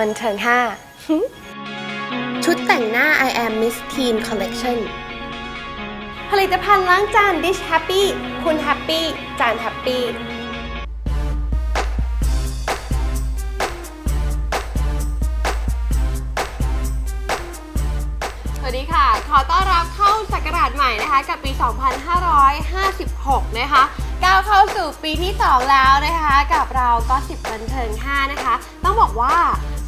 บันเทิง 5 ชุดแต่งหน้า I am Miss Teen Collection ผลิตภัณฑ์ล้างจาน Dish Happy คุณแฮปปี้จานแฮปปี้สวัสดีค่ะ ขอต้อนรับเข้าศักราชใหม่นะคะ กับปี 2556 นะคะ ก้าวเข้าสู่ปีที่ 2 แล้วนะคะ กับเราก็สิบบันเทิง 5 นะคะ ต้องบอกว่า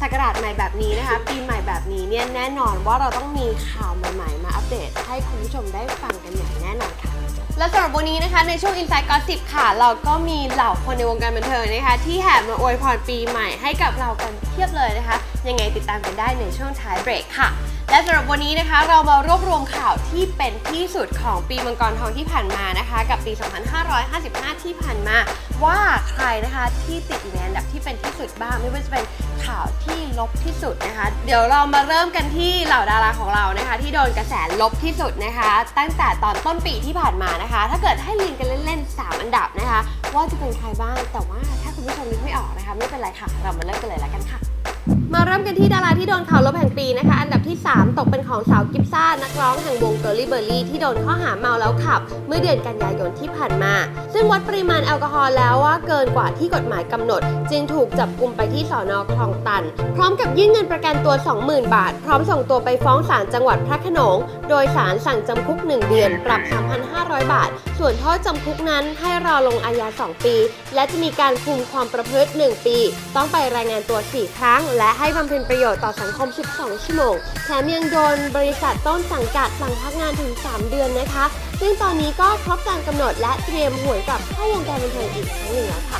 ศักราชใหม่แบบนี้นะคะ ปีใหม่แบบนี้เนี่ยแน่นอนว่าเราต้องมีข่าวใหม่ๆ มาอัปเดตให้คุณผู้ชมได้ฟังกันอย่างแน่นอนค่ะ และสำหรับวันนี้นะคะในช่วง Inside Gossip ค่ะ เราก็มีเหล่าคนในวงการบันเทิงนะคะ ที่แห่มาอวยพรปีใหม่ให้กับเรากันเพียบเลยนะคะ ยังไงติดตามกันได้ในช่วงท้ายเบรกค่ะ และสำหรับวันนี้นะคะ เรามารวบรวมข่าวที่เป็นที่สุดของปีมังกรทองที่ผ่านมานะคะ กับปี 2555 ที่ผ่านมา ว่าใครนะคะที่ติดอยู่ในอันดับที่เป็นที่สุดบ้างไม่ว่าจะเป็นข่าวที่ลบที่สุดนะคะ เดี๋ยวเรามาเริ่มกันที่เหล่าดาราของเรานะคะ ที่โดนกระแสลบที่สุดนะคะ ตั้งแต่ตอนต้นปีที่ผ่านมานะคะ ถ้าเกิดให้ลิงกันเล่นๆ 3 อันดับนะคะ ว่าจะเป็นใครบ้างแต่ว่าถ้าคุณผู้ชมนึกไม่ออกนะคะ ไม่เป็นไรค่ะ เรามาเริ่มกันเลยแล้วกันค่ะ มาเริ่มกันที่ดาราที่โดนข่าวลบแห่งปีนะคะ อันดับ 3 ตกเป็นของสาวกิฟซ่า นักร้องแห่งวงเกอร์ลี่เบอร์รี่ที่โดนข้อหาเมาแล้วขับ เมื่อเดือนกันยายนที่ผ่านมา ซึ่งวัดปริมาณแอลกอฮอล์แล้วว่าเกินกว่าที่กฎหมายกำหนด จึงถูกจับกุมไปที่สอนอคลองตัน พร้อมกับยื่นเงินประกันตัว 20,000 บาท พร้อมส่งตัวไปฟ้องศาลจังหวัดพระโขนง โดยศาลสั่งจำคุก 1 เดือน ปรับ 3,500 บาท ส่วนโทษจำคุกนั้นให้รอลงอาญา 2 ปี และจะมีการคุมความประพฤติ 1 ปี ต้องไปรายงานตัว 4 ครั้ง และให้บำเพ็ญประโยชน์ต่อสังคม 12 ชั่วโมงแถมยังโดนบริษัทต้นสังกัดสั่งพักงานถึง 3 เดือนนะคะ ซึ่งตอนนี้ก็ครบการกำหนดและเตรียมหวนกลับเข้าวงการบันเทิงอีกครั้งหนึ่งแล้วค่ะ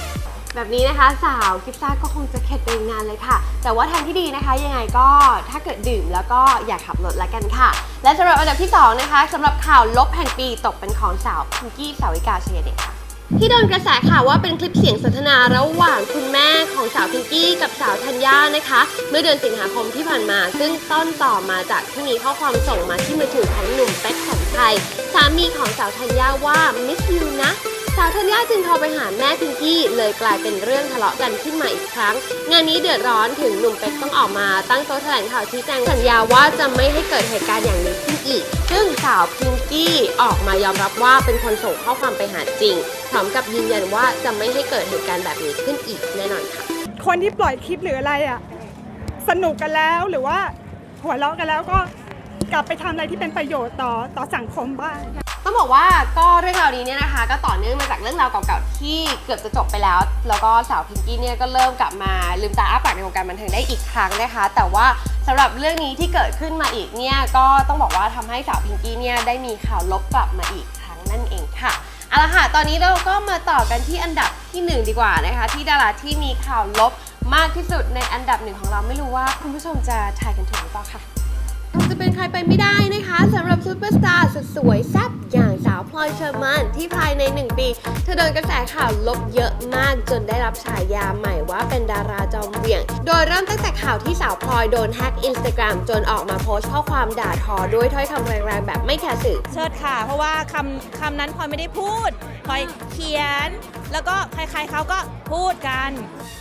แบบนี้นะคะสาวกิฟซ่าก็คงจะเข็ดไปอีกนานเลยค่ะ แต่ว่าทางที่ดีนะคะยังไงก็ถ้าเกิดดื่มแล้วก็อย่าขับรถละกันค่ะ และสำหรับอันดับที่ 2 นะคะสำหรับข่าวลบแห่งปีตกเป็นของสาวพิงกี้สาวิกาเชยเดชค่ะ ที่โดนกระแสข่าวว่าเป็นคลิปเสียงสนทนาระหว่างคุณแม่ของสาวพิงกี้กับสาวธัญญานะคะ เมื่อเดือนสิงหาคมที่ผ่านมา ซึ่งต้นต่อมาจากที่มีข้อความส่งมาที่มือถือของหนุ่มเป๊กสันชัยสามีของสาวธัญญาว่ามิสยูนะ จึงโทรไปหาแม่พิงกี้เลยกลายเป็นเรื่องทะเลาะกันขึ้นมาอีกครั้ง งานนี้เดือดร้อนถึงหนุ่มเป็กต้องออกมาตั้งโต๊ะแถลงข่าวชี้แจงสัญญาว่าจะไม่ให้เกิดเหตุการณ์อย่างนี้ขึ้นอีก ซึ่งสาวพิงกี้ออกมายอมรับว่าเป็นคนส่งข้อความไปหาจริงพร้อมกับยืนยันว่าจะไม่ให้เกิดเหตุการณ์แบบนี้ขึ้นอีกแน่นอนค่ะ คนที่ปล่อยคลิปหรืออะไรอะสนุกกันแล้วหรือว่าหัวเราะกันแล้วก็กลับไปทำอะไรที่เป็นประโยชน์ต่อต่อสังคมบ้าง ต้องบอกว่าก็เรื่องราวนี้เนี่ยนะคะ ก็ต่อเนื่องมาจากเรื่องราวเก่าๆที่เกือบจะจบไปแล้ว แล้วก็สาวพิงกี้เนี่ยก็เริ่มกลับมาลืมตาอ้าปากในวงการบันเทิงได้อีกครั้งนะคะ แต่ว่าสำหรับเรื่องนี้ที่เกิดขึ้นมาอีกเนี่ยก็ต้องบอกว่าทำให้สาวพิงกี้เนี่ยได้มีข่าวลบกลับมาอีกครั้งนั่นเองค่ะเอาละค่ะ ตอนนี้เราก็มาต่อกันที่อันดับที่หนึ่งดีกว่านะคะ ที่ดาราที่มีข่าวลบมากที่สุดในอันดับหนึ่งของเราไม่รู้ว่าคุณผู้ชมจะทายกันถูกหรือเปล่าค่ะ จะเป็นใครไปไม่ได้นะคะสำหรับซูเปอร์สตาร์สุดสวยแซ่บอย่างสาวพลอยเชอร์มานที่ภายใน 1 ปี เธอโดนกระแสข่าวลบเยอะมากจนได้รับฉายาใหม่ว่าเป็นดาราจอมเหวี่ยง โดยเริ่มตั้งแต่ข่าวที่สาวพลอยโดนแฮ็กอินสตาแกรมจนออกมาโพสต์ข้อความด่าทอด้วยถ้อยคำแรงๆแบบไม่แคร์สื่อเชิดค่ะ เพราะว่าคำคำนั้นพลอยไม่ได้พูดพลอยเขียน แล้วก็ใครๆเขาก็พูดกัน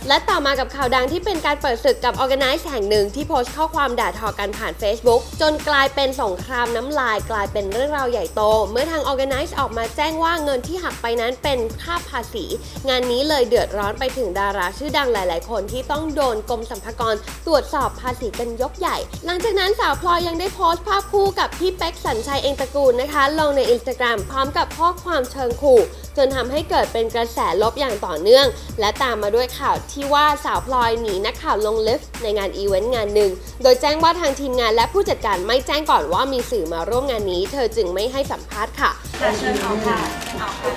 และต่อมากับข่าวดังที่เป็นการเปิดศึกกับ Organize แห่งหนึ่งที่โพสต์ข้อความด่าทอกันผ่าน Facebook จนกลายเป็นสงครามน้ำลายกลายเป็นเรื่องราวใหญ่โต เมื่อทาง Organize ออกมาแจ้งว่าเงินที่หักไปนั้นเป็นค่าภาษี งานนี้เลยเดือดร้อนไปถึงดาราชื่อดังหลาย ๆ คนที่ต้องโดนกรมสรรพากรตรวจสอบภาษีกันยกใหญ่ หลังจากนั้นสาวพลอยยังได้โพสต์ภาพคู่กับพี่เป๊กสัญชัยเองตระกูลนะคะ ลงใน Instagram พร้อมกับข้อความเชิงขู่ จนทำให้เกิดเป็นกระแสลบอย่างต่อเนื่อง และตามมาด้วยข่าวที่ว่าสาวพลอยหนีนักข่าวลงลิฟต์ในงานอีเวนต์งานหนึ่ง โดยแจ้งว่าทางทีมงานและผู้จัดการไม่แจ้งก่อนว่ามีสื่อมาร่วมงานนี้ เธอจึงไม่ให้สัมภาษณ์ค่ะค่ะเชิญออกค่ะเชิญออกค่ะ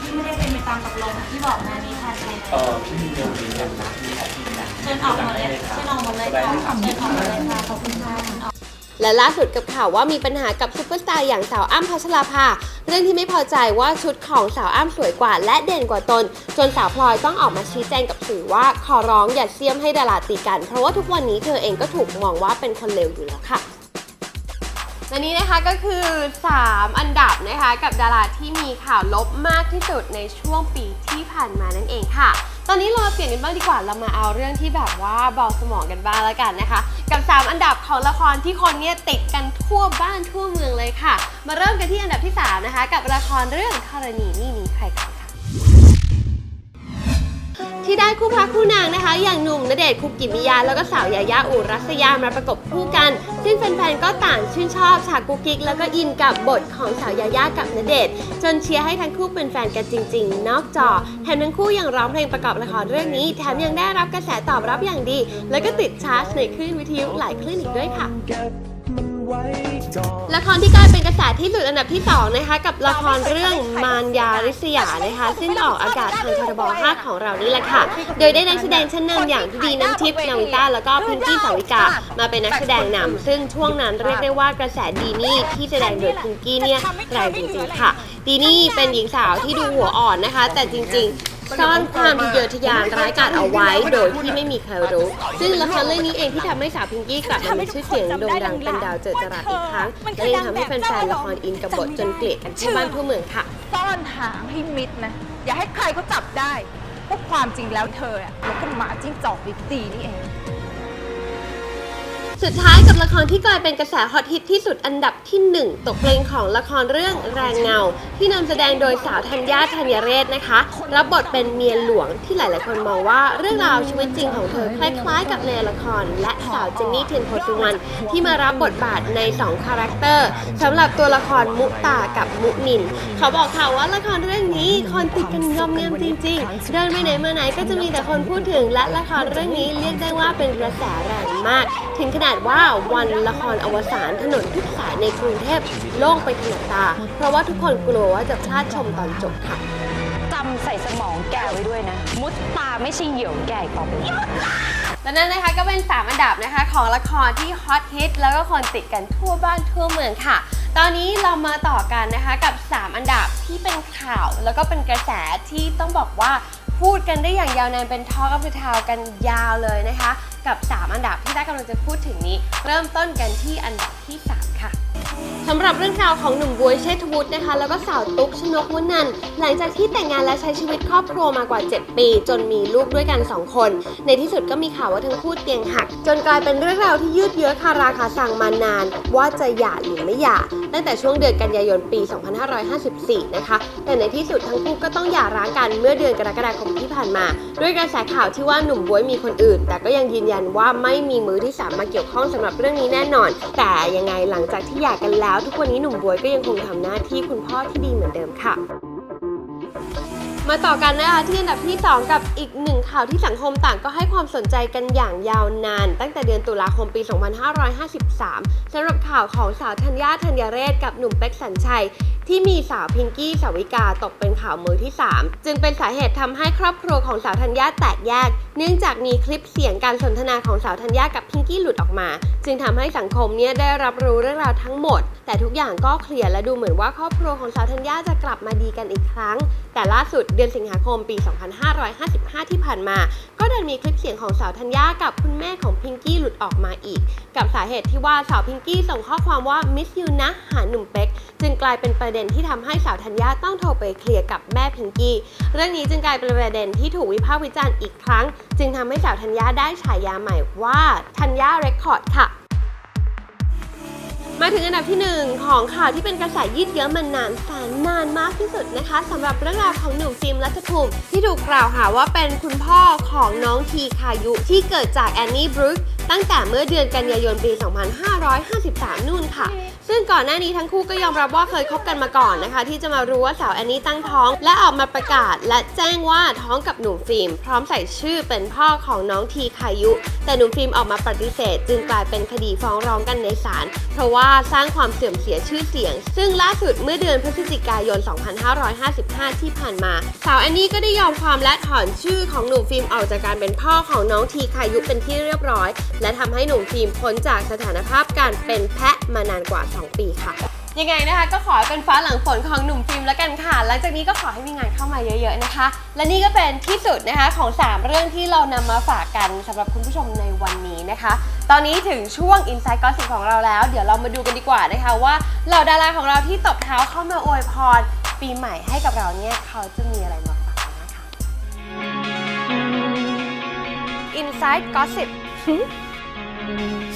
ที่ไม่ได้เป็นไปตามตกลงที่บอกมานี้ค่ะเชิญเออพี่มีเมลมีกันนะมีแอดมินนะเชิญออกหมดเลยเชิญออกหมดเลยค่ะเชิญออกหมดเลยค่ะขอบคุณค่ะเชิญออก และล่าสุดกับข่าวว่ามีปัญหากับซุปเปอร์สตาร์อย่างสาวอ้ำพัชราภาเรื่องที่ไม่พอใจว่าชุดของสาวอ้ำสวยกว่า และเด่นกว่าตน จนสาวพลอยต้องออกมาชี้แจงกับสื่อว่าขอร้องอย่าเสียมให้ดาราตีกัน เพราะว่าทุกวันนี้เธอเองก็ถูกมองว่าเป็นคนเลวอยู่แล้วค่ะและนี้นะคะก็คือ 3 อันดับนะคะกับดาราที่มีข่าวลบมากที่สุดในช่วงปีที่ผ่านมานั่นเองค่ะ ตอนนี้เราเปลี่ยนกันบ้างดีกว่าเรามาเอาเรื่องที่แบบว่าเบาสมองกันบ้างแล้วกันนะคะ กับ 3 อันดับของละครที่คนเนี่ยติดกันทั่วบ้านทั่วเมืองเลยค่ะ มาเริ่มกันที่อันดับที่ 3 นะคะ กับละครเรื่องธรณีนี่มีใครกัน ที่ได้คู่พระคู่นางนะคะ อย่างหนุ่มณเดชน์คุกิมิยา แล้วก็สาวยายาอุรัสยามาประกบคู่กัน ซึ่งแฟนๆก็ต่างชื่นชอบฉากกุ๊กกิ๊กแล้วก็อินกับบทของสาวยายากับณเดชน์จนเชียร์ให้ทั้งคู่เป็นแฟนกันจริง ๆ นอกจอแถมทั้งคู่ยังร้องเพลงประกอบละครเรื่องนี้ แถมยังได้รับกระแสตอบรับอย่างดี แล้วก็ติดชาร์ตในคลื่นวิทยุหลายคลื่นอีกด้วยค่ะ ละครที่กลายเป็นกระแสที่สุดอันดับที่ 2 นะคะ กับละครเรื่องมารยาริษยานะคะซึ่งออกอากาศทางทรบ5ของเรานี่แหละค่ะ โดยได้นักแสดงชั้นนำอย่างพี่ดีน้ำทิพย์นาวินต้าแล้วก็พิงกี้สาวิกามาเป็นนักแสดงนำซึ่งช่วงนั้นเรียกได้ว่ากระแสดีนี่ที่แสดงโดยพิงกี้เนี่ยแรงจริงๆค่ะดีนี่เป็นหญิงสาวที่ดูหัวอ่อนนะคะ แต่จริงๆซ่อนความทะเยอทะยานร้ายกาจเอาไว้โดยที่ไม่มีใครรู้ ซึ่งละครเรื่องนี้เองที่ทำให้สาวพิงกี้กลับมามีชื่อเสียงโด่งดังเป็นดาวเจิดจรัสอีกครั้งและยังทำให้แฟนๆละครอินกับบทจนเกลียดกันทั่วบ้านทั่วเมืองค่ะ ซ่อนหางให้มิดนะ อย่าให้ใครเขาจับได้เพราะความจริงแล้วเธออะมันก็หมาจิ้งจอกดีนี่เอง สุดท้ายกับละครที่กลายเป็นกระแสฮอตฮิตที่สุดอันดับที่ 1 ตกเพลงของละครเรื่องแรงเงา ที่นำแสดงโดยสาวธัญญาธัญเรศนะคะ รับบทเป็นเมียหลวงที่หลายๆคนมองว่าเรื่องราวชีวิตจริงของเธอคล้ายๆ กับในละคร และสาวเจนนี่เทียนโพสุวรรณที่มารับบทบาทใน 2 คาแรคเตอร์สำหรับตัวละครมุตากับมุนิน เขาบอกค่ะว่าละครเรื่องนี้คนติดกันยอมเงียมจริง ๆ เดินไปไหนมาไหนก็จะมีแต่คนพูดถึงและละครเรื่องนี้เรียกได้ว่าเป็นกระแสแรงมาก ถึงขนาดว่าวันละครอวสานถนนทุกสายในกรุงเทพโล่งไปถนนตา เพราะว่าทุกคนกลัวว่าจะพลาดชมตอนจบค่ะจำใส่สมองแกไว้ด้วยนะ มุดตาไม่ใช่เหยี่ยวแกอีกต่อไปนี้และนั่นนะคะก็เป็น 3 อันดับนะคะของละครที่ฮอตฮิตแล้วก็คนติดกันทั่วบ้านทั่วเมืองค่ะ ตอนนี้เรามาต่อกันนะคะกับ 3 อันดับที่เป็นข่าวแล้วก็เป็นกระแสที่ต้องบอกว่าพูดกันได้อย่างยาวนานเป็น Talk of the Town กันยาวเลยนะคะ กับ 3 อันดับที่ได้กำลังจะพูดถึงนี้ เริ่มต้นกันที่อันดับที่ 3 ค่ะ สำหรับเรื่องราวของหนุ่มบวยเชษฐวุฒินะคะ แล้วก็สาวตุ๊กชนกวนันหลังจากที่แต่งงานและใช้ชีวิตครอบครัวมากว่า 7 ปี จนมีลูกด้วยกัน 2 คน ในที่สุดก็มีข่าวว่าทั้งคู่เตียงหัก จนกลายเป็นเรื่องราวที่ยืดเยื้อคาราคาสั่งมานาน ว่าจะหย่าหรือไม่หย่า ตั้งแต่ช่วงเดือนกันยายนปี 2554 นะคะ แต่ในที่สุดทั้งคู่ก็ต้องหย่าร้างกันเมื่อเดือนกรกฎาคมที่ผ่านมา ด้วยกระแสข่าวที่ว่าหนุ่มบวยมีคนอื่น แต่ก็ยังยืนยันว่าไม่มีมือที่สามมาเกี่ยวข้องสำหรับเรื่องนี้แน่นอน แต่ยังไงหลังจากที่หย่ากันแล้ว ทุกวันนี้หนุ่มบวยก็ยังคงทำหน้าที่คุณพ่อที่ดีเหมือนเดิมค่ะ มาต่อกันนะคะที่อันดับที่ 2 กับอีกหนึ่งข่าวที่สังคมต่างก็ให้ความสนใจกันอย่างยาวนาน ตั้งแต่เดือนตุลาคมปี 2553สำหรับข่าวของสาวธัญญาธัญเรศกับหนุ่มเป็กสัญชัยที่มีสาวพิงกี้สาวิกาตกเป็นข่าวมือที่ 3 จึงเป็นสาเหตุทำให้ครอบครัวของสาวธัญญาแตกแยก เนื่องจากมีคลิปเสียงการสนทนาของสาวธัญญากับพิงกี้หลุดออกมา จึงทำให้สังคมเนี่ยได้รับรู้เรื่องราวทั้งหมด แต่ทุกอย่างก็เคลียร์และดูเหมือนว่าครอบครัวของสาวธัญญาจะกลับมาดีกันอีกครั้ง แต่ล่าสุดเดือนสิงหาคมปี 2555 ที่ผ่านมา ก็ดันมีคลิปเสียงของสาวธัญญากับคุณแม่ของพิงกี้หลุดออกมาอีก กับสาเหตุที่ว่าสาวพิงกี้ส่งข้อความว่า miss you นะหาหนุ่มเป็กจึงกลายเป็นประเด็นที่ทำให้สาวธัญญาต้องโทรไปเคลียร์กับแม่พิงกี้เรื่องนี้จึงกลายเป็นประเด็นที่ถูกวิพากษ์วิจารณ์อีกครั้ง จึงทำให้สาวธัญญาได้ฉายาใหม่ว่าธัญญาเรคคอร์ดค่ะมาถึงอันดับที่ 1 ของข่าวที่เป็นกระแสยืดเยื้อมานานแสนนานมากที่สุดนะคะสำหรับเรื่องราวของหนุ่มฟิล์มรัชภูมิที่ถูกกล่าวหาว่าเป็นคุณพ่อของน้องทีคายุที่เกิดจากแอนนี่บรูค ตั้งแต่เมื่อเดือนกันยายนปี 2553 นู่นค่ะ ซึ่งก่อนหน้านี้ทั้งคู่ก็ยอมรับว่าเคยคบกันมาก่อนนะคะ ที่จะมารู้ว่าสาวแอนนี่ตั้งท้อง และออกมาประกาศ และแจ้งว่าท้องกับหนุ่มฟิล์ม พร้อมใส่ชื่อเป็นพ่อของน้องทีคายุ แต่หนุ่มฟิล์มออกมาปฏิเสธ จึงกลายเป็นคดีฟ้องร้องกันในศาลเพราะว่าสร้างความเสื่อมเสียชื่อเสียง ซึ่งล่าสุดเมื่อเดือนพฤศจิกายน 2555 ที่ผ่านมา สาวแอนนี่ก็ได้ยอมความและถอนชื่อของหนุ่มฟิล์มออกจากการเป็นพ่อของน้องทีคายุเป็นที่เรียบร้อยและทำให้หนุ่มฟิล์มพ้นจากสถานภาพการเป็นแพะมานานกว่า 2 ปีค่ะ ยังไงนะคะ ก็ขอให้เป็นฟ้าหลังฝนของหนุ่มฟิล์มแล้วกันค่ะ หลังจากนี้ก็ขอให้มีงานเข้ามาเยอะ ๆนะคะ และนี่ก็เป็นที่สุดนะคะของ 3 เรื่องที่เรานำมาฝากกันสำหรับคุณผู้ชมในวันนี้นะคะ ตอนนี้ถึงช่วง Inside Gossip ของเราแล้ว เดี๋ยวเรามาดูกันดีกว่านะคะว่าเหล่าดาราของเราที่ตบเท้าเข้ามาอวยพรปีใหม่ให้กับเราเนี่ยเขาจะมีอะไรมาฝากกันนะคะ Inside Gossip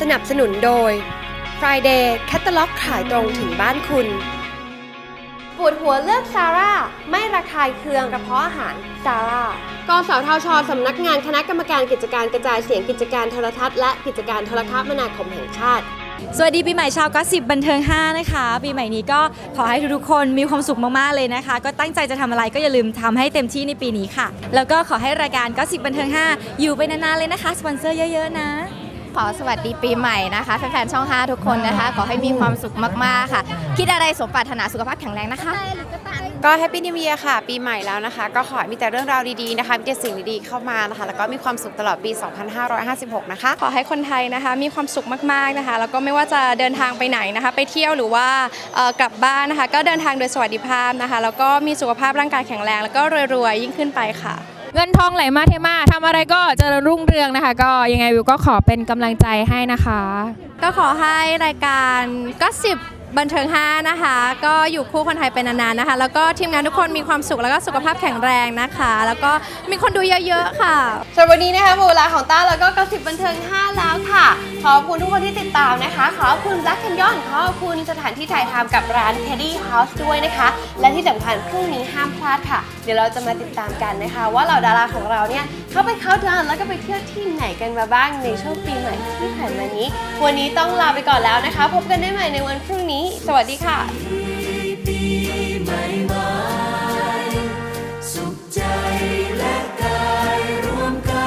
สนับสนุนโดย Friday แคตตาล็อกขายตรงถึงบ้านคุณ ปวดหัวเลือกซาร่า ไม่ระคายเคืองกระเพาะอาหารซาร่ากสทช สำนักงานคณะกรรมการกิจการกระจายเสียงกิจการโทรทัศน์และกิจการโทรคมนาคมแห่งชาติ สวัสดีปีใหม่ชาวก็สิบบันเทิง 5 นะคะ ปีใหม่นี้ก็ขอให้ทุกๆคนมีความสุขมากๆเลยนะคะ ก็ตั้งใจจะทำอะไรก็อย่าลืมทำให้เต็มที่ในปีนี้ค่ะ แล้วก็ขอให้รายการก็สิบบันเทิง 5 อยู่ไปนานๆเลยนะคะ สปอนเซอร์เยอะๆนะ ขอสวัสดีปีใหม่นะคะแฟนๆช่อง 5 ทุกคนนะคะ ขอให้มีความสุขมากๆค่ะ คิดอะไรสมปรารถนาสุขภาพแข็งแรงนะคะ ก็แฮปปี้นิว e ย r ค่ะ ปีใหม่แล้วนะคะ ก็ขอให้มีแต่เรื่องราวดีๆนะคะ มีแต่สิ่งดีๆเข้ามานะคะ แล้วก็มีความสุขตลอดปี 2556 นะคะ ขอให้คนไทยนะคะ มีความสุขมากๆนะคะ แล้วก็ไม่ว่าจะเดินทางไปไหนนะคะ ไปเที่ยวหรือว่าเอ่อกลับบ้านนะคะ ก็เดินทางโดยสวัสดิภาพนะคะ แล้วก็มีสุขภาพร่างกายแข็งแรง แล้วก็รวยๆยิ่งขึ้นไปค่ะ เงินทองไหลมาเทมาทำอะไรก็เจริญรุ่งเรืองนะคะ ก็ยังไงวิวก็ขอเป็นกำลังใจให้นะคะ ก็ขอให้รายการก็สิบ บันเทิง5นะคะ ก็อยู่คู่คนไทยไปนานๆนะคะ แล้วก็ทีมงานทุกคนมีความสุขแล้วก็สุขภาพแข็งแรงนะคะ แล้วก็มีคนดูเยอะๆค่ะสำหรับวันนี้นะคะหมดเวลาของต้าแล้วก็กสิบบันเทิง 5 แล้วค่ะ ขอบคุณทุกคนที่ติดตามนะคะ ขอบคุณ Black Canyon ขอบคุณสถานที่ถ่ายทำกับร้าน Teddy House ด้วยนะคะ และที่สำคัญพรุ่งนี้ห้ามพลาดค่ะ เดี๋ยวเราจะมาติดตามกันนะคะ ว่าเหล่าดาราของเราเนี่ย เขาไปเข้าดาวน์แล้วก็ไปเที่ยวที่ไหนกันมาบ้างในช่วงปีใหม่ที่ผ่านมานี้ วันนี้ต้องลาไปก่อนแล้วนะคะ พบกันได้ใหม่ในวันพรุ่งนี้ สวัสดีค่ะ